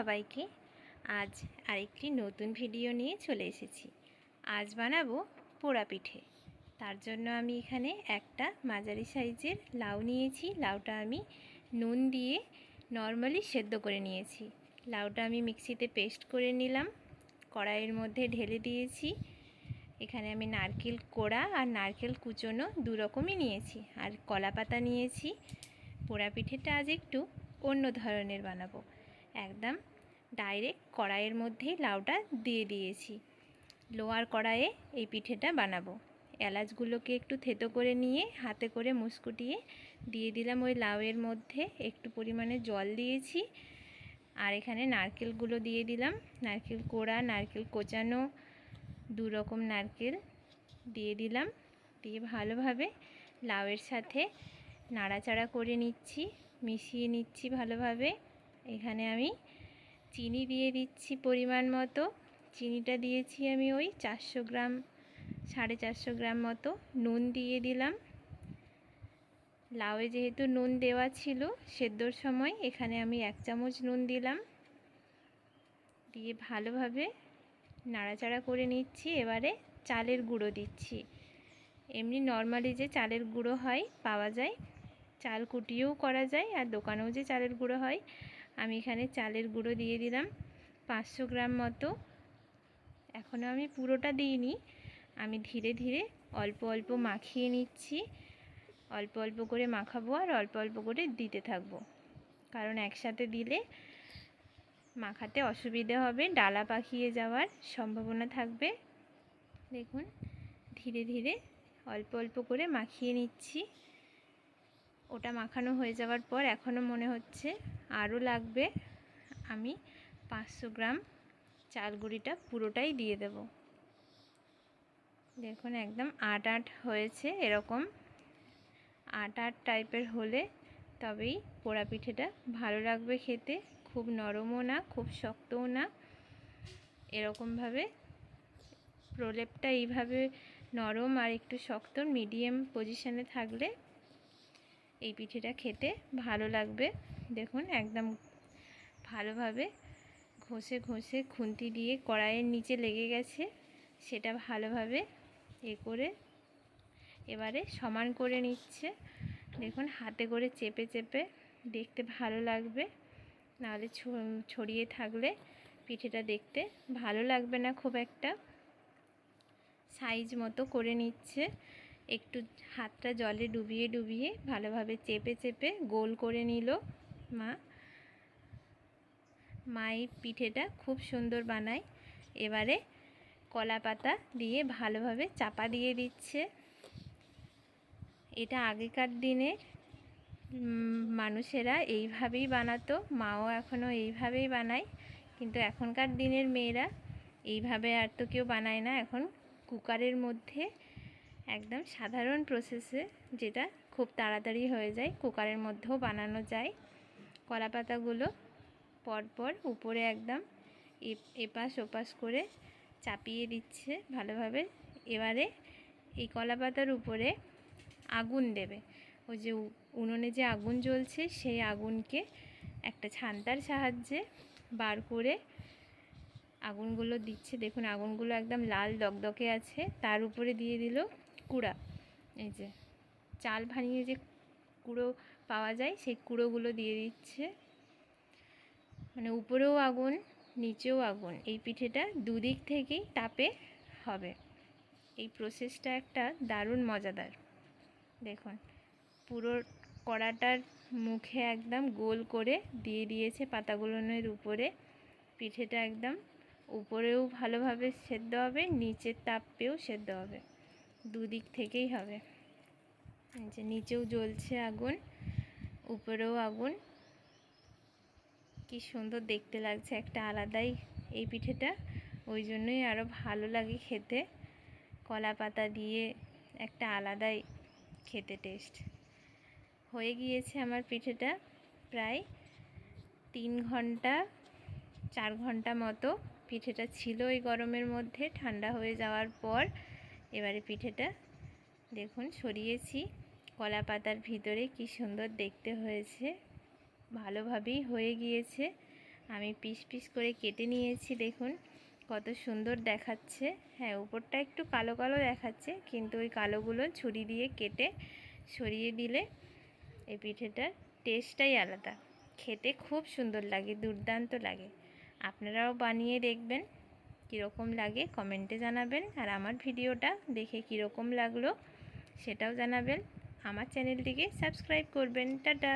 সবাইকে আজ আরেকটি নতুন ভিডিও নিয়ে চলে এসেছি। আজ বানাবো পোড়া পিঠে। তার জন্য আমি এখানে একটা মাঝারি সাইজের লাউ নিয়েছি। লাউটা আমি নুন দিয়ে নর্মালি সেদ্ধ করে নিয়েছি। লাউটা আমি মিক্সিতে পেস্ট করে নিলাম। কড়াইয়ের মধ্যে ঢেলে দিয়েছি। এখানে আমি নারকেল কোড়া আর নারকেল কুচোনো দু রকমই নিয়েছি। আর কলা পাতা নিয়েছি। পোড়া পিঠেটা আজ একটু অন্য ধরনের বানাবো। একদম ডাইরেক্ট কড়াইয়ের মধ্যেই লাউটা দিয়ে দিয়েছি। লোয়ার কড়াইয়ে এই পিঠেটা বানাবো। এলাচগুলোকে একটু থেতো করে নিয়ে হাতে করে মুসকুটিয়ে দিয়ে দিলাম ওই লাউয়ের মধ্যে। একটু পরিমাণে জল দিয়েছি। আর এখানে নারকেলগুলো দিয়ে দিলাম। নারকেল কোড়া, নারকেল কোচানো, দু রকম নারকেল দিয়ে দিলাম। দিয়ে ভালোভাবে লাউয়ের সাথে নাড়াচাড়া করে নিচ্ছি, মিশিয়ে নিচ্ছি ভালোভাবে। এখানে আমি চিনি দিয়ে দিচ্ছি পরিমাণ মতো। চিনিটা দিয়েছি আমি ওই চারশো গ্রাম, সাড়ে চারশো গ্রাম মতো নুন দিয়ে দিলাম। লাউয়ে যেহেতু নুন দেওয়া ছিল, সেদ্ধর সময় এখানে আমি এক চামচ নুন দিলাম। দিয়ে ভালোভাবে নাড়াচাড়া করে নিচ্ছি, এবারে চালের গুঁড়ো দিচ্ছি। এমনি নর্মালি যে চালের গুঁড়ো হয় পাওয়া যায়, চাল কুটিয়েও করা যায় আর দোকানেও যে চালের গুঁড়ো হয় আমি এখানে চালের গুঁড়ো দিয়ে দিলাম পাঁচশো গ্রাম মতো। এখনও আমি পুরোটা দিইনি। আমি ধীরে ধীরে অল্প অল্প মাখিয়ে নিচ্ছি। অল্প অল্প করে মাখাবো আর অল্প অল্প করে দিতে থাকব। কারণ একসাথে দিলে মাখাতে অসুবিধে হবে, ডালা পাকিয়ে যাওয়ার সম্ভাবনা থাকবে। দেখুন, ধীরে ধীরে অল্প অল্প করে মাখিয়ে নিচ্ছি। ওটা মাখানো হয়ে যাওয়ার পর এখনও মনে হচ্ছে আরও লাগবে, আমি পাঁচশো গ্রাম চাল গুঁড়িটা পুরোটাই দিয়ে দেব। দেখুন একদম আট আট হয়েছে এরকম। আট আট টাইপের হলে তবেই পোড়া পিঠেটা ভালো লাগবে খেতে। খুব নরমও না, খুব শক্তও না। এরকমভাবে প্রলেপটা এইভাবে নরম আর একটু শক্ত মিডিয়াম পজিশানে থাকলে এই পিঠেটা খেতে ভালো লাগবে। দেখুন, একদম ভালোভাবে ঘষে ঘষে খুন্তি দিয়ে কড়াইয়ের নিচে লেগে গেছে। সেটা ভালোভাবে এ করে এবারে সমান করে নিচ্ছে। দেখুন, হাতে করে চেপে চেপে দেখতে ভালো লাগবে। নাহলে ছড়িয়ে থাকলে পিঠেটা দেখতে ভালো লাগবে না খুব একটা। সাইজ মতো করে নিচ্ছে। একটু হাতটা জলে ডুবিয়ে ডুবিয়ে ভালোভাবে চেপে চেপে গোল করে নিল মা। মা এই পিঠেটা খুব সুন্দর বানায়। এবারে কলা পাতা দিয়ে ভালোভাবে চাপা দিয়ে দিচ্ছে। এটা আগেকার দিনের মানুষেরা এইভাবেই বানাতো, মাও এখনও এইভাবেই বানায়। কিন্তু এখনকার দিনের মেয়েরা এইভাবে আর তো কেউ বানায় না। এখন কুকারের মধ্যে একদম সাধারণ প্রসেসে যেটা খুব তাড়াতাড়ি হয়ে যায়, কুকারের মধ্যেও বানানো যায়। কলা পাতাগুলো পরপর উপরে একদম এপাশ ওপাশ করে চাপিয়ে দিচ্ছে ভালোভাবে। এবারে এই কলা পাতার উপরে আগুন দেবে। ওই যে উনুনে যে আগুন জ্বলছে, সেই আগুনকে একটা ছান্তার সাহায্যে বার করে আগুনগুলো দিচ্ছে। দেখুন, আগুনগুলো একদম লাল দকদকে আছে। তার উপরে দিয়ে দিল কুড়া। এই যে, চাল ভাঙিয়ে যে কুড়ো পাওয়া যায়, সেই কুড়োগুলো দিয়ে দিচ্ছে। মানে উপরেও আগুন, নিচেও আগুন। এই পিঠেটা দুদিক থেকেই তাপে হবে। এই প্রসেসটা একটা দারুণ মজাদার। দেখুন, পুরো কড়াটার মুখে একদম গোল করে দিয়ে দিয়েছে পাতাগুলোনের উপরে। পিঠেটা একদম উপরেও ভালোভাবে সেদ্ধ হবে, নিচের তাপেও সেদ্ধ হবে। দুদিক থেকেই হবে। এই যে নিচেও জ্বলছে আগুন, উপরেও আগুন। কি সুন্দর দেখতে লাগছে একটা আলাদাই এই পিঠেটা। ওই জন্যই আরও ভালো লাগে খেতে। কলা পাতা দিয়ে একটা আলাদাই খেতে টেস্ট হয়ে গিয়েছে আমার পিঠেটা প্রায় তিন ঘণ্টা, চার ঘণ্টা মতো। পিঠেটা ছিল ওই গরমের মধ্যে, ঠান্ডা হয়ে যাওয়ার পর এবারে পিঠেটা দেখুন, সরিয়েছি। কলা পাতার ভিতরে কি সুন্দর দেখতে হয়েছে। ভালোভাবেই হয়ে গিয়েছে। আমি পিস পিস করে কেটে নিয়েছি, দেখুন। কত সুন্দর দেখাচ্ছে। হ্যাঁ উপরটা একটু কালো কালো দেখাচ্ছে, কিন্তু ওই কালোগুলো ছুরি দিয়ে কেটে সরিয়ে দিলে এই পিঠেটার টেস্টটাই আলাদা। খেতে খুব সুন্দর লাগে, দুর্দান্ত লাগে। আপনারাও বানিয়ে দেখবেন। কীরকম লাগে কমেন্টে জানাবেন আর আমার ভিডিওটা দেখে কীরকম লাগল সেটাও জানাবেন। আমার চ্যানেলটিকে সাবস্ক্রাইব করবেন। টাটা।